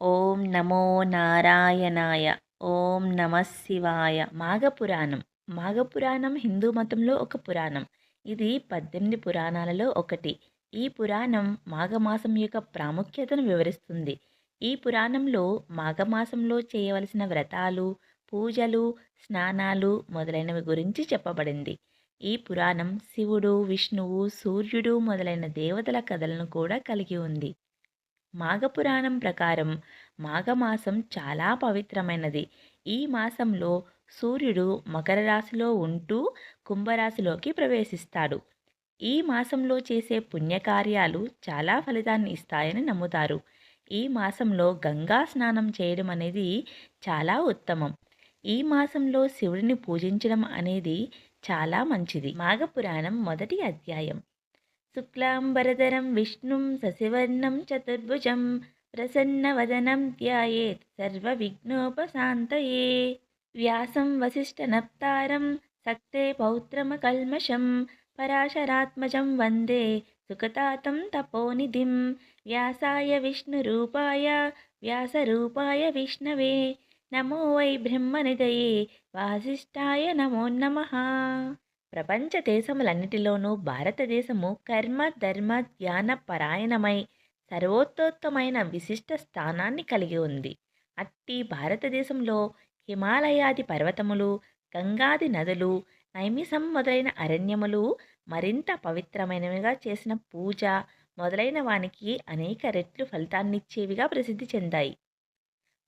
ఓం నమో నారాయణాయ ఓం నమ శివాయ. మాఘపురాణం. మాఘపురాణం హిందూ మతంలో ఒక పురాణం. ఇది పద్దెనిమిది పురాణాలలో ఒకటి. ఈ పురాణం మాఘమాసం యొక్క ప్రాముఖ్యతను వివరిస్తుంది. ఈ పురాణంలో మాఘమాసంలో చేయవలసిన వ్రతాలు పూజలు స్నానాలు మొదలైనవి గురించి చెప్పబడింది. ఈ పురాణం శివుడు విష్ణువు సూర్యుడు మొదలైన దేవతల కథలను కూడా కలిగి ఉంది. మాఘపురాణం ప్రకారం మాఘమాసం చాలా పవిత్రమైనది. ఈ మాసంలో సూర్యుడు మకర రాశిలో ఉంటూ కుంభరాశిలోకి ప్రవేశిస్తాడు. ఈ మాసంలో చేసే పుణ్యకార్యాలు చాలా ఫలితాన్ని ఇస్తాయని నమ్ముతారు. ఈ మాసంలో గంగా స్నానం చేయడం అనేది చాలా ఉత్తమం. ఈ మాసంలో శివుడిని పూజించడం అనేది చాలా మంచిది. మాఘపురాణం మొదటి అధ్యాయం. శుక్లాంబరధరం విష్ణుం సశివర్ణం చతుర్భుజం ప్రసన్నవదనం ధ్యాయేత్ సర్వవిఘ్నోపశాంతయే వ్యాసం వసిష్ఠనప్తారం సక్తే పౌత్రమకల్మషం పరాశరాత్మజం వందే సుఖతాతం తపోనిధిం వ్యాసాయ విష్ణురూపాయ వ్యాసరూపాయ విష్ణవే నమో వై బ్రహ్మనిదయే వాసిష్ఠాయ నమో నమః ప్రపంచ దేశములన్నిటిలోనూ భారతదేశము కర్మ ధర్మ ధ్యాన పరాయణమై సర్వోత్తోత్తమైన విశిష్ట స్థానాన్ని కలిగి ఉంది. అట్టి భారతదేశంలో హిమాలయాది పర్వతములు గంగాది నదులు నైమిసం మొదలైన అరణ్యములు మరింత పవిత్రమైనవిగా చేసిన పూజ మొదలైన వానికి అనేక రెట్లు ఫలితాన్నిచ్చేవిగా ప్రసిద్ధి చెందాయి.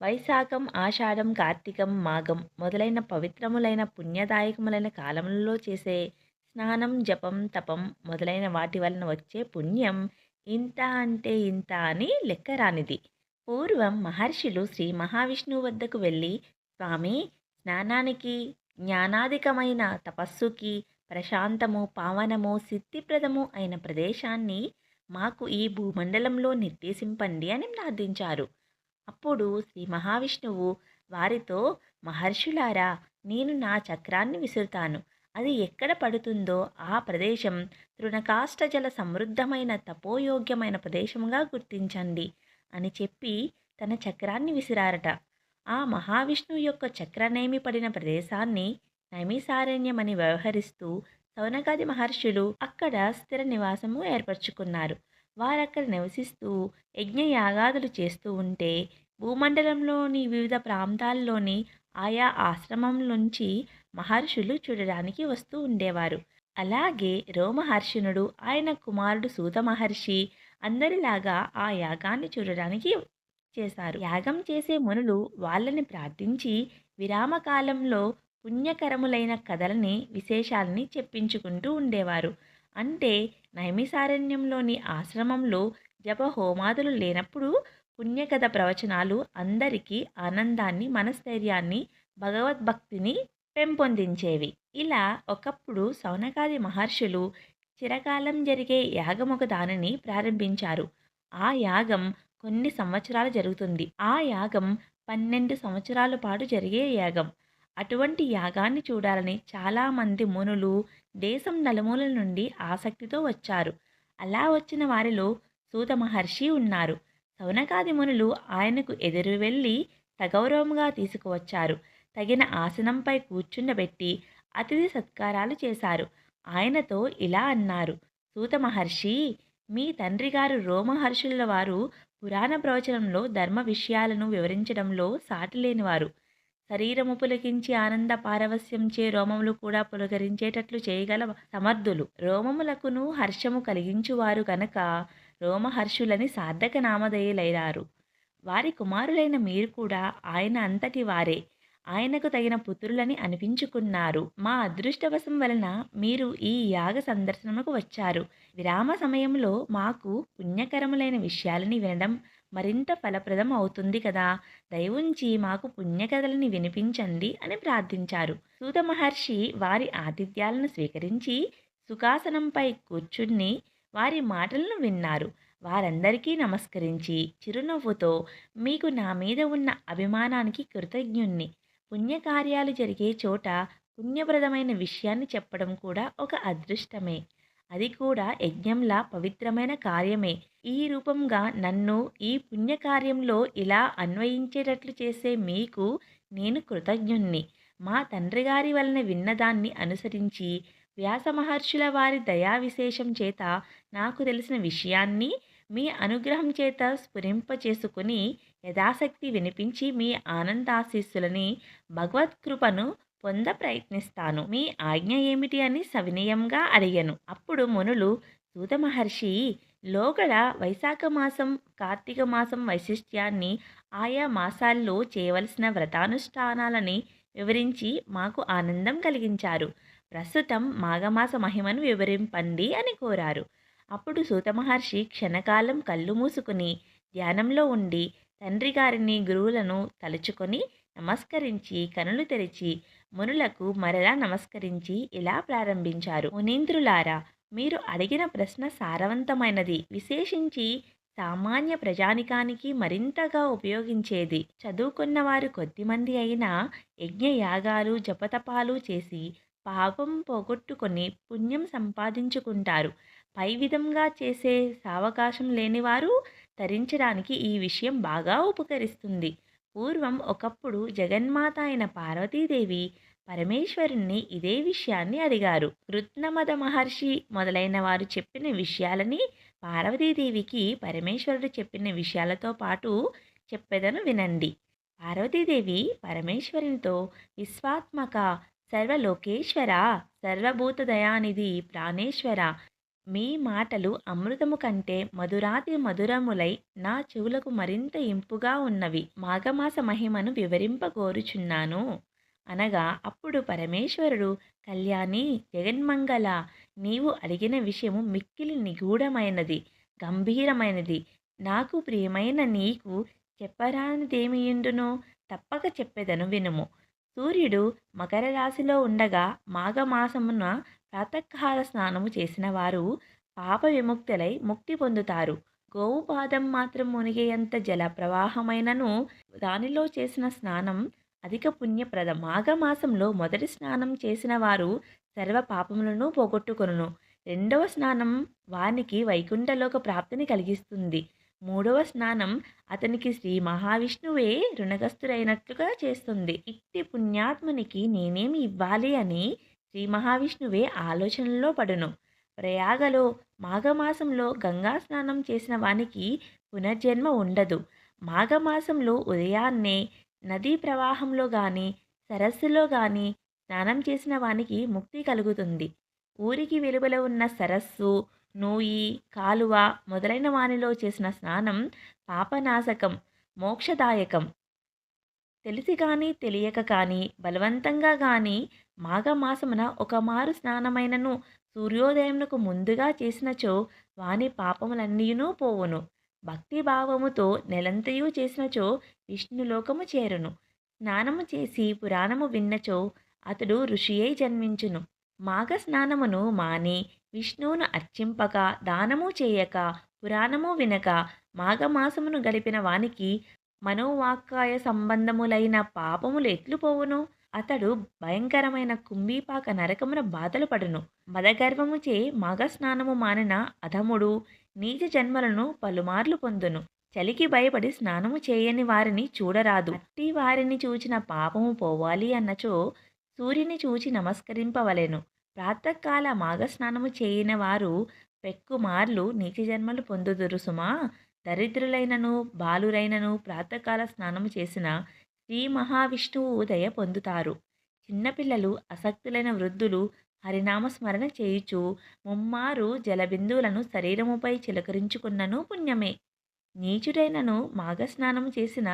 వైశాఖం ఆషాఢం కార్తీకం మాఘం మొదలైన పవిత్రములైన పుణ్యదాయకములైన కాలములలో చేసే స్నానం జపం తపం మొదలైన వాటి వలన వచ్చే పుణ్యం ఇంత అంటే ఇంత అని లెక్కరానిది పూర్వం మహర్షులు శ్రీ మహావిష్ణువు వద్దకు వెళ్ళి స్వామి స్నానానికి జ్ఞానాధికమైన తపస్సుకి ప్రశాంతము పావనము సిద్ధిప్రదము అయిన ప్రదేశాన్ని మాకు ఈ భూమండలంలో నిర్దేశింపండి అని ప్రార్థించారు. అప్పుడు శ్రీ మహావిష్ణువు వారితో మహర్షులారా నేను నా చక్రాన్ని విసురుతాను. అది ఎక్కడ పడుతుందో ఆ ప్రదేశం తృణకాష్టజల సమృద్ధమైన తపోయోగ్యమైన ప్రదేశంగా గుర్తించండి అని చెప్పి తన చక్రాన్ని విసిరారట. ఆ మహావిష్ణువు యొక్క చక్రనేమి పడిన ప్రదేశాన్ని నైమిసారణ్యమని వ్యవహరిస్తూ సౌనకాది మహర్షులు అక్కడ స్థిర నివాసము ఏర్పరచుకున్నారు. వారక్కడ నివసిస్తూ యజ్ఞయాగాదులు చేస్తూ ఉంటే భూమండలంలోని వివిధ ప్రాంతాల్లోని ఆయా ఆశ్రమం నుంచి మహర్షులు చూడడానికి వస్తూ ఉండేవారు. అలాగే రోమహర్షణుడు ఆయన కుమారుడు సూత మహర్షి అందరిలాగా ఆ యాగాన్ని చూడడానికి చేశారు. యాగం చేసే మునులు వాళ్ళని ప్రార్థించి విరామకాలంలో పుణ్యకరములైన కథలని విశేషాలని చెప్పించుకుంటూ ఉండేవారు. అంటే నైమిసారణ్యంలోని ఆశ్రమంలో జప హోమాదులు లేనప్పుడు పుణ్యకథ ప్రవచనాలు అందరికీ ఆనందాన్ని మనస్థైర్యాన్ని భగవద్భక్తిని పెంపొందించేవి. ఇలా ఒకప్పుడు సౌనకాది మహర్షులు చిరకాలం జరిగే యాగం ఒక దానిని ప్రారంభించారు. ఆ యాగం కొన్ని సంవత్సరాలు జరుగుతుంది. ఆ యాగం పన్నెండు సంవత్సరాల పాటు జరిగే యాగం. అటువంటి యాగాన్ని చూడాలని చాలామంది మునులు దేశం నలుమూలల నుండి ఆసక్తితో వచ్చారు. అలా వచ్చిన వారిలో సూత మహర్షి ఉన్నారు. సౌనకాది మునులు ఆయనకు ఎదురు వెళ్ళి సగౌరవంగా తీసుకువచ్చారు. తగిన ఆసనంపై కూర్చుండబెట్టి అతిథి సత్కారాలు చేశారు. ఆయనతో ఇలా అన్నారు సూత మహర్షి మీ తండ్రి గారు రోమహర్షుల వారు పురాణ ప్రవచనంలో ధర్మ విషయాలను వివరించడంలో సాటిలేనివారు శరీరము పులకించి ఆనంద పారవస్యంచే రోమములు కూడా పులకరించేటట్లు చేయగల సమర్థులు. రోమములకును హర్షము కలిగించువారు కనుక రోమహర్షులని సార్థక నామధేయులైనారు వారి కుమారులైన మీరు కూడా ఆయన అంతటి వారే. ఆయనకు తగిన పుత్రులని అనిపించుకున్నారు. మా అదృష్టవశం వలన మీరు ఈ యాగ సందర్శనకు వచ్చారు. విరామ సమయంలో మాకు పుణ్యకరములైన విషయాలని వినడం మరింత ఫలప్రదం అవుతుంది కదా. దయవుంచి మాకు పుణ్యకథలని వినిపించండి అని ప్రార్థించారు. సూత మహర్షి వారి ఆతిథ్యాలను స్వీకరించి సుఖాసనంపై కూర్చుని వారి మాటలను విన్నారు. వారందరికీ నమస్కరించి చిరునవ్వుతో మీకు నా మీద ఉన్న అభిమానానికి కృతజ్ఞుణ్ణి. పుణ్యకార్యాలు జరిగే చోట పుణ్యప్రదమైన విషయాన్ని చెప్పడం కూడా ఒక అదృష్టమే. అది కూడా యజ్ఞంలా పవిత్రమైన కార్యమే. ఈ రూపంగా నన్ను ఈ పుణ్యకార్యంలో ఇలా అన్వయించేటట్లు చేసే మీకు నేను కృతజ్ఞుణ్ణి. మా తండ్రిగారి వలన విన్నదాన్ని అనుసరించి వ్యాస మహర్షుల వారి దయా విశేషం చేత నాకు తెలిసిన విషయాన్ని మీ అనుగ్రహం చేత స్ఫురింపచేసుకుని యథాశక్తి వినిపించి మీ ఆనందాశీస్సులని భగవత్కృపను పొంద ప్రయత్నిస్తాను మీ ఆజ్ఞ ఏమిటి అని సవినయంగా అడిగాను. అప్పుడు మునులు సూత మహర్షి లోగడ వైశాఖ మాసం కార్తీక మాసం వైశిష్ట్యాన్ని ఆయా మాసాల్లో చేయవలసిన వ్రతానుష్ఠానాలని వివరించి మాకు ఆనందం కలిగించారు. ప్రస్తుతం మాఘమాస మహిమను వివరింపండి అని కోరారు. అప్పుడు సూత మహర్షి క్షణకాలం కళ్ళు మూసుకుని ధ్యానంలో ఉండి తండ్రి గారిని గురువులను తలుచుకొని నమస్కరించి కనులు తెరిచి మునులకు మరలా నమస్కరించి ఇలా ప్రారంభించారు. మునీంద్రులారా మీరు అడిగిన ప్రశ్న సారవంతమైనది. విశేషించి సామాన్య ప్రజానికానికి మరింతగా ఉపయోగించేది. చదువుకున్న వారు కొద్దిమంది అయినా యజ్ఞయాగాలు జపతపాలు చేసి పాపం పోగొట్టుకొని పుణ్యం సంపాదించుకుంటారు. పై విధంగా చేసే సావకాశం లేనివారు తరించడానికి ఈ విషయం బాగా ఉపకరిస్తుంది. పూర్వం ఒకప్పుడు జగన్మాత అయిన పార్వతీదేవి పరమేశ్వరుణ్ణి ఇదే విషయాన్ని అడిగారు. రుత్నమద మహర్షి మొదలైన వారు చెప్పిన విషయాలని పార్వతీదేవికి పరమేశ్వరుడు చెప్పిన విషయాలతో పాటు చెప్పెదను వినండి. పార్వతీదేవి పరమేశ్వరునితో విశ్వాత్మక సర్వలోకేశ్వర సర్వభూత దయానిధి ప్రాణేశ్వర మీ మాటలు అమృతము కంటే మధురాతి మధురములై నా చెవులకు మరింత ఇంపుగా ఉన్నవి. మాఘమాస మహిమను వివరింపగోరుచున్నాను. అనగా అప్పుడు పరమేశ్వరుడు కళ్యాణి జగన్మంగళ నీవు అడిగిన విషయము మిక్కిలి నిగూఢమైనది గంభీరమైనది. నాకు ప్రియమైన నీకు చెప్పరానిదేమియుండునో? తప్పక చెప్పేదను వినుము. సూర్యుడు మకర రాశిలో ఉండగా మాఘమాసమున ప్రాతకాల స్నానము చేసిన వారు పాప విముక్తులై ముక్తి పొందుతారు. గోవు పాదం మాత్రం మునిగేంత జల ప్రవాహమైనను దానిలో చేసిన స్నానం అధిక పుణ్యప్రద. మాఘమాసంలో మొదటి స్నానం చేసిన వారు సర్వ పాపములను పోగొట్టుకొనును. రెండవ స్నానం వానికి వైకుంఠలోక ప్రాప్తిని కలిగిస్తుంది. మూడవ స్నానం అతనికి శ్రీ మహావిష్ణువే రుణగస్తుడైనట్లుగా చేస్తుంది. ఇట్టి పుణ్యాత్మునికి నేనేమి ఇవ్వాలి అని శ్రీ మహావిష్ణువే ఆలోచనలో పడును. ప్రయాగలో మాఘమాసంలో గంగా స్నానం చేసిన వానికి పునర్జన్మ ఉండదు. మాఘమాసంలో ఉదయాన్నే నదీ ప్రవాహంలో కానీ సరస్సులో కానీ స్నానం చేసిన వానికి ముక్తి కలుగుతుంది. ఊరికి వెలుపల ఉన్న సరస్సు నూయి కాలువ మొదలైన వానిలో చేసిన స్నానం పాపనాశకం మోక్షదాయకం. తెలిసి కానీ తెలియక కానీ బలవంతంగా కానీ మాఘమాసమున ఒక మారు స్నానమైనను సూర్యోదయమునకు ముందుగా చేసినచో వాని పాపములన్నీనూ పోవును. భక్తి భావముతో నెలంతయు చేసినచో విష్ణులోకము చేరును. స్నానము చేసి పురాణము విన్నచో అతడు ఋషియై జన్మించును. మాఘ స్నానమును మాని విష్ణువును అర్చింపక దానము చేయక పురాణము వినక మాఘమాసమును గడిపిన వానికి మనోవాక్కాయ సంబంధములైన పాపములు ఎట్లు పోవును అతడు భయంకరమైన కుంభీపాక నరకమున బాధలు పడును. మదగర్వముచే మగ స్నానము మానిన అధముడు నీచ జన్మలను పలుమార్లు పొందును. చలికి భయపడి స్నానము చేయని వారిని చూడరాదు. అట్టి వారిని చూచిన పాపము పోవాలి అన్నచో సూర్యుని చూచి నమస్కరింపవలెను. ప్రాతకాల మాఘ స్నానము చేయని వారు పెక్కుమార్లు నీచ జన్మలు పొందుదురు సుమా. దరిద్రులైనను బాలురైనను ప్రాతకాల స్నానము చేసిన శ్రీ మహావిష్ణువు ఉదయ పొందుతారు. చిన్నపిల్లలు అసక్తులైన వృద్ధులు హరినామ స్మరణ చేయుచు ముమ్మారు జలబిందువులను శరీరముపై చిలకరించుకున్నను పుణ్యమే. నీచుడైనను మాఘస్నానం చేసిన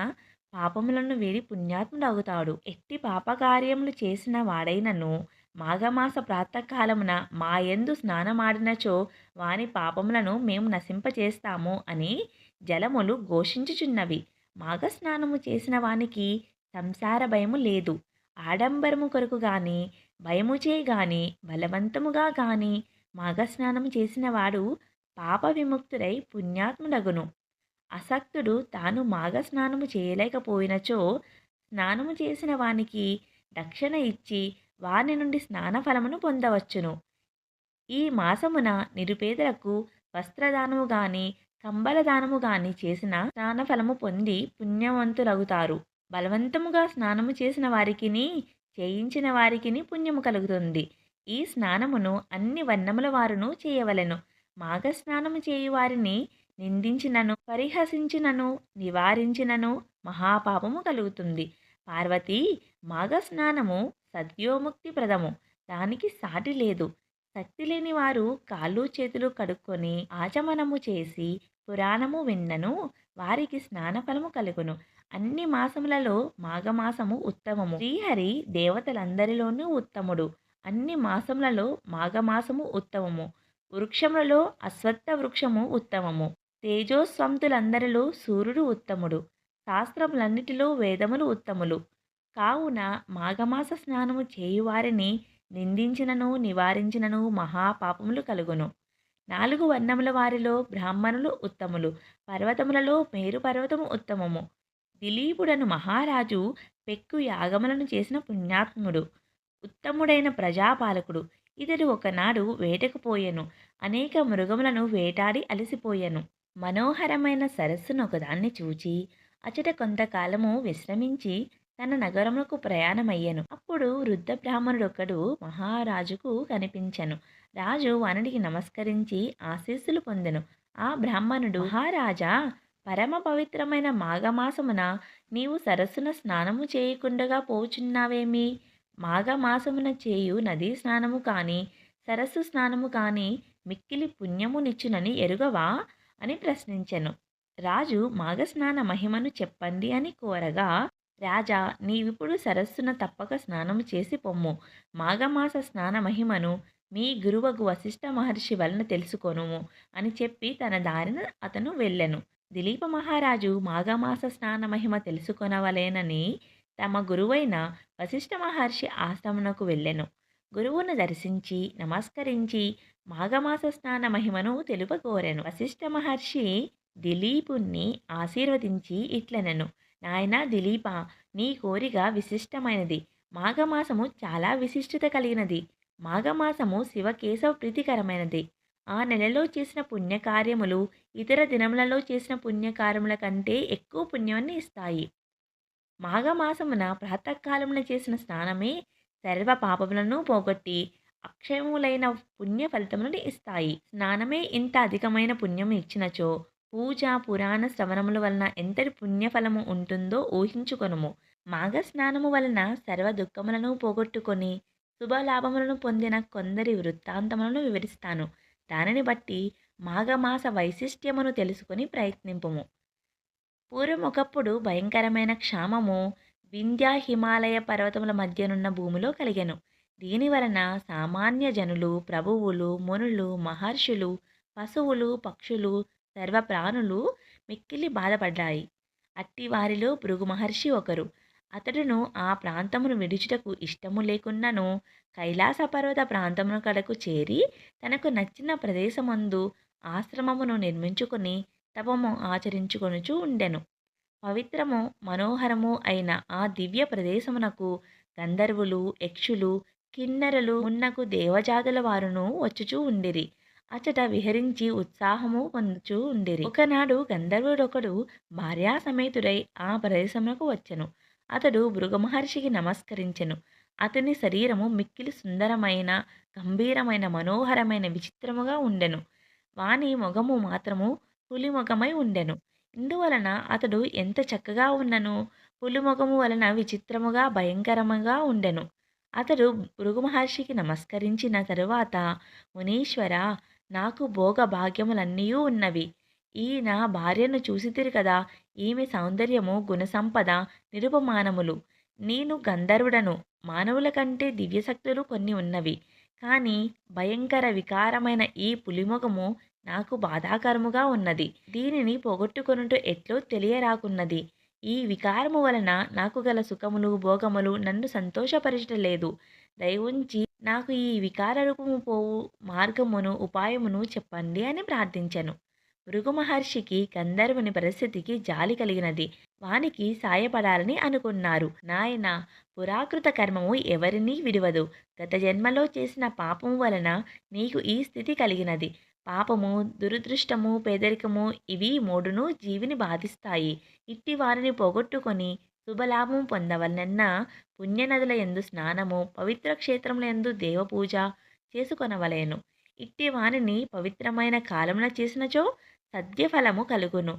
పాపములను వీడి పుణ్యాత్ముడవుతాడు ఎట్టి పాపకార్యములు చేసిన వాడైనను మాఘమాస ప్రాతకాలమున మాయందు స్నానమాడినచో వాని పాపములను మేము నశింపచేస్తాము అని జలములు ఘోషించుచున్నవి. మాఘస్నానము చేసిన వానికి సంసార భయము లేదు. ఆడంబరము కొరకు గాని భయముచే గాని బలవంతముగా గాని మాఘస్నానము చేసిన వాడు పాప విముక్తుడై పుణ్యాత్ముడగును. అసక్తుడు తాను మాఘస్నానము చేయలేకపోయినచో స్నానము చేసిన వానికి రక్షణ ఇచ్చి వాని నుండి స్నాన ఫలమును పొందవచ్చును. ఈ మాసమున నిరుపేదలకు వస్త్రదానము గాని కంబల దానము గాని చేసిన స్నానఫలము పొంది పుణ్యవంతులగుతారు. బలవంతముగా స్నానము చేసిన వారికిని చేయించిన వారికిని పుణ్యము కలుగుతుంది. ఈ స్నానమును అన్ని వర్ణముల వారును చేయవలెను. మాఘ స్నానము చేయువారిని నిందించినను పరిహసించినను నివారించినను మహాపాపము కలుగుతుంది. పార్వతి మాఘ స్నానము సద్యోముక్తి ప్రదము దానికి సాటి లేదు. శక్తి లేని వారు కాళ్ళు చేతులు కడుక్కొని ఆచమనము చేసి పురాణము విన్నను వారికి స్నానఫలము కలుగును. అన్ని మాసములలో మాఘమాసము ఉత్తమము. శ్రీహరి దేవతలందరిలోనూ ఉత్తముడు. అన్ని మాసములలో మాఘమాసము ఉత్తమము. వృక్షములలో అశ్వత్థ వృక్షము ఉత్తమము. తేజోస్వంతులందరిలో సూర్యుడు ఉత్తముడు. శాస్త్రములన్నిటిలో వేదములు ఉత్తములు. కావున మాఘమాస స్నానము చేయువారిని నిందించినను నివారించినను మహాపాపములు కలుగును. నాలుగు వర్ణముల వారిలో బ్రాహ్మణులు ఉత్తములు పర్వతములలో మేరు పర్వతము ఉత్తమము. దిలీపుడను మహారాజు పెక్కు యాగములను చేసిన పుణ్యాత్ముడు ఉత్తముడైన ప్రజాపాలకుడు. ఇతడు ఒకనాడు వేటకు పోయెను అనేక మృగములను వేటాడి అలసిపోయెను. మనోహరమైన సరస్సును ఒకదాన్ని చూచి అచట కొంతకాలము విశ్రమించి తన నగరములకు ప్రయాణమయ్యెను. అప్పుడు వృద్ధ బ్రాహ్మణుడొకడు మహారాజుకు కనిపించను. రాజు వనడికి నమస్కరించి ఆశీస్సులు పొందెను. ఆ బ్రాహ్మణుడు మహారాజా పరమ పవిత్రమైన మాఘమాసమున నీవు సరస్సున స్నానము చేయకుండగా పోచున్నావేమి? మాఘమాసమున చేయు నదీ స్నానము కానీ సరస్సు స్నానము కానీ మిక్కిలి పుణ్యమునిచ్చునని ఎరుగవా? అని ప్రశ్నించెను. రాజు మాఘస్నాన మహిమను చెప్పండి అని కోరగా రాజా నీవిప్పుడు సరస్సున తప్పక స్నానము చేసి పొమ్ము. మాఘమాస స్నాన మహిమను మీ గురువగు వశిష్ఠ మహర్షి వలన తెలుసుకొనుము అని చెప్పి తన దారిన అతను వెళ్ళెను. దిలీప మహారాజు మాఘమాస స్నాన మహిమ తెలుసుకొనవలేనని తమ గురువైన వశిష్ఠ మహర్షి ఆశ్రమనకు వెళ్ళెను. గురువును దర్శించి నమస్కరించి మాఘమాస స్నాన మహిమను తెలుపగోరెను. వశిష్ఠ మహర్షి దిలీపుణ్ణి ఆశీర్వదించి ఇట్లనెను. నాయన దిలీప నీ కోరిక విశిష్టమైనది. మాఘమాసము చాలా విశిష్టత కలిగినది. మాఘమాసము శివకేశవ ప్రీతికరమైనది. ఆ నెలలో చేసిన పుణ్యకార్యములు ఇతర దినములలో చేసిన పుణ్యకార్యముల కంటే ఎక్కువ పుణ్యాన్ని ఇస్తాయి. మాఘమాసమున ప్రాతకాలమున చేసిన స్నానమే సర్వ పాపములను పోగొట్టి అక్షయములైన పుణ్య ఫలితములను ఇస్తాయి. స్నానమే ఇంత అధికమైన పుణ్యం ఇచ్చినచో పూజ పురాణ శ్రవణముల వలన ఎంతటి పుణ్యఫలము ఉంటుందో ఊహించుకొనుము. మాఘ స్నానము వలన సర్వ దుఃఖములను పోగొట్టుకొని శుభలాభములను పొందిన కొందరి వృత్తాంతములను వివరిస్తాను. దానిని బట్టి మాఘమాస వైశిష్ట్యమును తెలుసుకుని ప్రయత్నింపము. పూర్వం ఒకప్పుడు భయంకరమైన క్షామము వింధ్య హిమాలయ పర్వతముల మధ్యనున్న భూమిలో కలిగెను. దీని వలన సామాన్య జనులు ప్రభువులు మునులు మహర్షులు పశువులు పక్షులు సర్వ ప్రాణులు మిక్కిలి బాధపడ్డాయి. అట్టి వారిలో భృగు మహర్షి ఒకరు. అతడును ఆ ప్రాంతమును విడిచుటకు ఇష్టము లేకున్నను కైలాస పర్వత ప్రాంతమును కడకు చేరి తనకు నచ్చిన ప్రదేశమందు ఆశ్రమమును నిర్మించుకొని తపము ఆచరించుకొనుచూ ఉండెను. పవిత్రము మనోహరము అయిన ఆ దివ్య ప్రదేశమునకు గంధర్వులు యక్షులు కిన్నెరలు ఉన్నకు దేవజాతుల వారును వచ్చుచూ ఉండిరి. అచట విహరించి ఉత్సాహము పొందుచూ ఉండిరి. ఒకనాడు గంధర్వుడొకడు భార్యా సమేతుడై ఆ ప్రదేశమునకు వచ్చెను. అతడు భృగమహర్షికి నమస్కరించెను. అతని శరీరము మిక్కిలి సుందరమైన గంభీరమైన మనోహరమైన విచిత్రముగా ఉండెను. వాని మొగము మాత్రము పులిమొగమై ఉండెను. ఇందువలన అతడు ఎంత చక్కగా ఉన్నను? పులిమొగము వలన విచిత్రముగా భయంకరముగా ఉండెను. అతడు భృగు మహర్షికి నమస్కరించిన తరువాత మునీశ్వర నాకు భోగ భాగ్యములన్నీ ఉన్నవి. ఈ నా భార్యను చూసితిరి కదా ఈమె సౌందర్యము గుణసంపద నిరుపమానములు. నేను గంధర్వుడను మానవుల కంటే దివ్యశక్తులు కొన్ని ఉన్నవి. కానీ భయంకర వికారమైన ఈ పులిముఖము నాకు బాధాకరముగా ఉన్నది. దీనిని పోగొట్టుకొనుట ఎట్లో తెలియరాకున్నది. ఈ వికారము వలన నాకు గల సుఖములు భోగములు నన్ను సంతోషపరచటలేదు. దయవుంచి నాకు ఈ వికార రూపము పోవు మార్గమును ఉపాయమును చెప్పండి అని ప్రార్థించాను. భృగు మహర్షికి గంధర్వుని పరిస్థితికి జాలి కలిగినది. వానికి సాయపడాలని అనుకున్నారు. నాయన పురాకృత కర్మము ఎవరినీ విడవదు. గత జన్మలో చేసిన పాపము వలన నీకు ఈ స్థితి కలిగినది. పాపము దురదృష్టము పేదరికము ఇవి మూడును జీవిని బాధిస్తాయి. ఇట్టి వారిని పోగొట్టుకొని శుభలాభం పొందవలనన్న పుణ్యనదుల ఎందు స్నానము పవిత్ర క్షేత్రముల ఎందు దేవపూజ చేసుకొనవలేను. ఇట్టి వానిని పవిత్రమైన కాలమున చేసినచో సద్యఫలము కలుగును.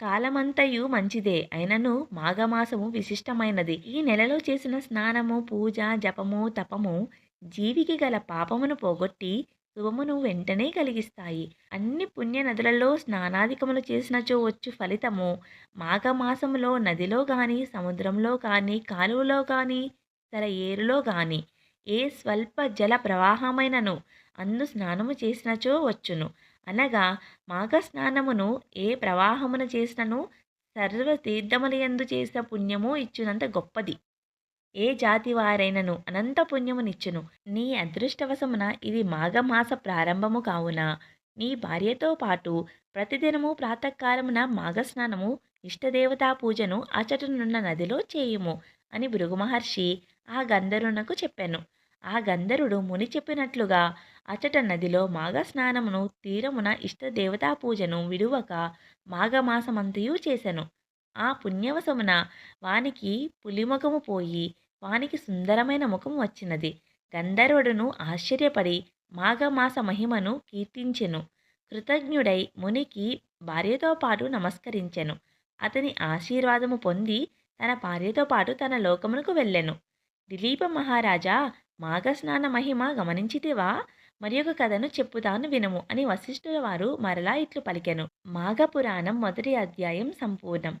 కాలమంతయు మంచిదే అయినను మాఘమాసము విశిష్టమైనది. ఈ నెలలో చేసిన స్నానము పూజ జపము తపము జీవికి గల పాపమును పోగొట్టి శుభమును వెంటనే కలిగిస్తాయి. అన్ని పుణ్య నదులలో స్నానాధికములు చేసినచో వచ్చు ఫలితము. మాఘమాసములో నదిలో కానీ సముద్రంలో కానీ కాలువలో కానీ సర ఏరులో కానీ ఏ స్వల్ప జల ప్రవాహమైనను అందు స్నానము చేసినచో వచ్చును. అనగా మాఘ స్నానమును ఏ ప్రవాహమున చేసినను సర్వ తీర్థములయందు చేసిన పుణ్యము ఇచ్చినంత గొప్పది. ఏ జాతి వారైనను అనంత పుణ్యమునిచ్చును. నీ అదృష్టవశమున ఇది మాఘమాస ప్రారంభము కావున. నీ భార్యతో పాటు ప్రతిదినము ప్రాతకాలమున మాఘస్నానము ఇష్టదేవతా పూజను అచటనున్న నదిలో చేయుము అని భృగు మహర్షి ఆ గంధరునకు చెప్పాను. ఆ గంధరుడు ముని చెప్పినట్లుగా అచట నదిలో మాఘ స్నానమును తీరమున ఇష్టదేవతా పూజను విడువక మాఘమాసమంతయు చేశాను ఆ పుణ్యవశమున వానికి పులిముఖము పోయి వానికి సుందరమైన ముఖం వచ్చినది. గంధర్వుడును ఆశ్చర్యపడి మాఘమాస మహిమను కీర్తించెను. కృతజ్ఞుడై మునికి భార్యతో పాటు నమస్కరించెను. అతని ఆశీర్వాదము పొంది తన భార్యతో పాటు తన లోకమునకు వెళ్ళెను. దిలీప మహారాజా మాఘస్నాన మహిమ గమనించితివా? మరి ఒక కథను చెప్పుతాను వినము అని వశిష్ఠుల వారు మరలా ఇట్లు పలికెను. మాఘ పురాణం మొదటి అధ్యాయం సంపూర్ణం.